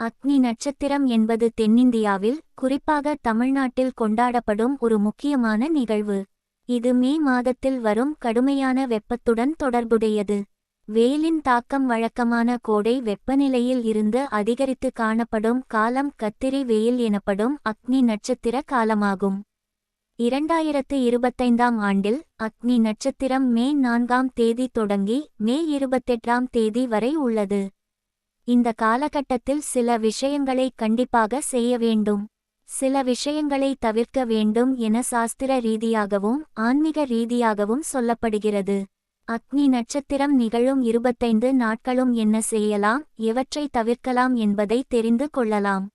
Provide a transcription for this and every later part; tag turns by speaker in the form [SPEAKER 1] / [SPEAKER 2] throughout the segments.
[SPEAKER 1] அக்னி நட்சத்திரம் என்பது தென்னிந்தியாவில் குறிப்பாக தமிழ்நாட்டில் கொண்டாடப்படும் ஒரு முக்கியமான நிகழ்வு. இது மே மாதத்தில் வரும் கடுமையான வெப்பத்துடன் தொடர்புடையது. வெயிலின் தாக்கம் வழக்கமான கோடை வெப்பநிலையில் இருந்து அதிகரித்து காணப்படும் காலம் கத்திரி வெயில் எனப்படும் அக்னி நட்சத்திர காலமாகும். இரண்டாயிரத்து இருபத்தைந்தாம் ஆண்டில் அக்னி நட்சத்திரம் மே நான்காம் தேதி தொடங்கி மே இருபத்தெட்டாம் தேதி வரை உள்ளது. இந்த காலகட்டத்தில் சில விஷயங்களை கண்டிப்பாக செய்ய வேண்டும். சில விஷயங்களை தவிர்க்க வேண்டும் என சாஸ்திர ரீதியாகவும் ஆன்மீக ரீதியாகவும் சொல்லப்படுகிறது. அக்னி நட்சத்திரம் நிகழும் இருபத்தைந்து நாட்களும் என்ன செய்யலாம் எவற்றை தவிர்க்கலாம் என்பதை தெரிந்து கொள்ளலாம்.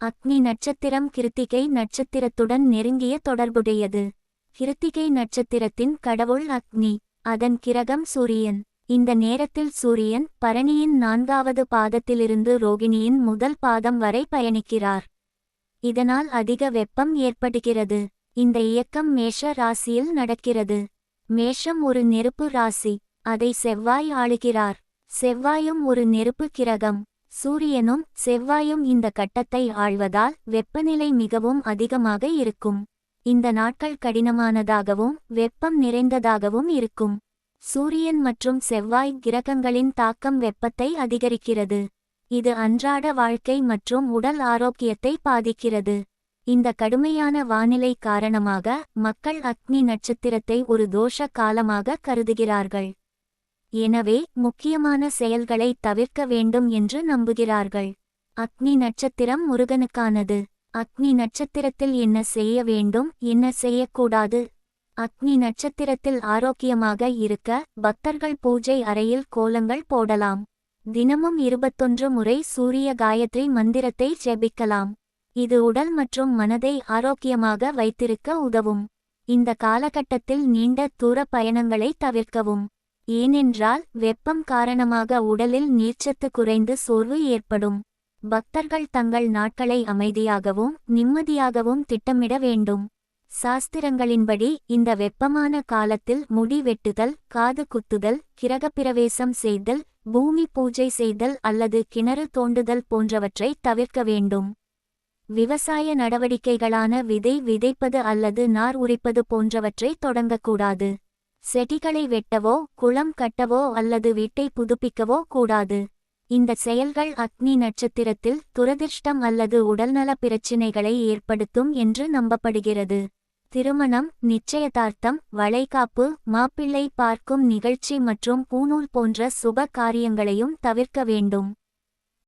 [SPEAKER 1] அக்னி நட்சத்திரம் கிருத்திகை நட்சத்திரத்துடன் நெருங்கிய தொடர்புடையது. கிருத்திகை நட்சத்திரத்தின் கடவுள் அக்னி அதன் கிரகம் சூரியன். இந்த நேரத்தில் சூரியன் பரணியின் நான்காவது பாதத்திலிருந்து ரோகிணியின் முதல் பாதம் வரை பயணிக்கிறார். இதனால் அதிக வெப்பம் ஏற்படுகிறது. இந்த இயக்கம் மேஷ ராசியில் நடக்கிறது. மேஷம் ஒரு நெருப்பு ராசி. அதை செவ்வாய் ஆளுகிறார். செவ்வாயும் ஒரு நெருப்பு கிரகம். சூரியனும் செவ்வாயும் இந்த கட்டத்தை ஆழ்வதால் வெப்பநிலை மிகவும் அதிகமாக இருக்கும். இந்த நாட்கள் கடினமானதாகவும் வெப்பம் நிறைந்ததாகவும் இருக்கும். சூரியன் மற்றும் செவ்வாய் கிரகங்களின் தாக்கம் வெப்பத்தை அதிகரிக்கிறது. இது அன்றாட வாழ்க்கை மற்றும் உடல் ஆரோக்கியத்தை பாதிக்கிறது. இந்த கடுமையான வானிலை காரணமாக மக்கள் அக்னி நட்சத்திரத்தை ஒரு தோஷ காலமாக கருதுகிறார்கள். எனவே முக்கியமான செயல்களை தவிர்க்க வேண்டும் என்று நம்புகிறார்கள். அக்னி நட்சத்திரம் முருகனுக்கானது. அக்னி நட்சத்திரத்தில் என்ன செய்ய வேண்டும் என்ன செய்யக்கூடாது அக்னி நட்சத்திரத்தில் ஆரோக்கியமாக இருக்க பக்தர்கள் பூஜை அறையில் கோலங்கள் போடலாம். தினமும் இருபத்தொன்று முறை சூரிய காயத்ரி மந்திரத்தை ஜெபிக்கலாம். இது உடல் மற்றும் மனதை ஆரோக்கியமாக வைத்திருக்க உதவும். இந்த காலகட்டத்தில் நீண்ட தூர பயணங்களை தவிர்க்கவும். ஏனென்றால் வெப்பம் காரணமாக உடலில் நீர்ச்சத்து குறைந்து சோர்வு ஏற்படும். பக்தர்கள் தங்கள் நாட்களை அமைதியாகவும் நிம்மதியாகவும் திட்டமிட வேண்டும். சாஸ்திரங்களின்படி இந்த வெப்பமான காலத்தில் முடி வெட்டுதல் காது குத்துதல் கிரகப்பிரவேசம் செய்தல் பூமி பூஜை செய்தல் அல்லது கிணறு தோண்டுதல் போன்றவற்றை தவிர்க்க வேண்டும். விவசாய நடவடிக்கைகளான விதை விதைப்பது அல்லது நார் உரிப்பது போன்றவற்றை தொடங்கக்கூடாது. செடிகளை வெட்டவோ குளம் கட்டவோ அல்லது வீட்டை புதுப்பிக்கவோ கூடாது. இந்த செயல்கள் அக்னி நட்சத்திரத்தில் துரதிர்ஷ்டம் அல்லது உடல்நல பிரச்சினைகளை ஏற்படுத்தும் என்று நம்பப்படுகிறது. திருமணம் நிச்சயதார்த்தம் வளைகாப்பு மாப்பிள்ளை பார்க்கும் நிகழ்ச்சி மற்றும் பூநூல் போன்ற சுப காரியங்களையும் தவிர்க்க வேண்டும்.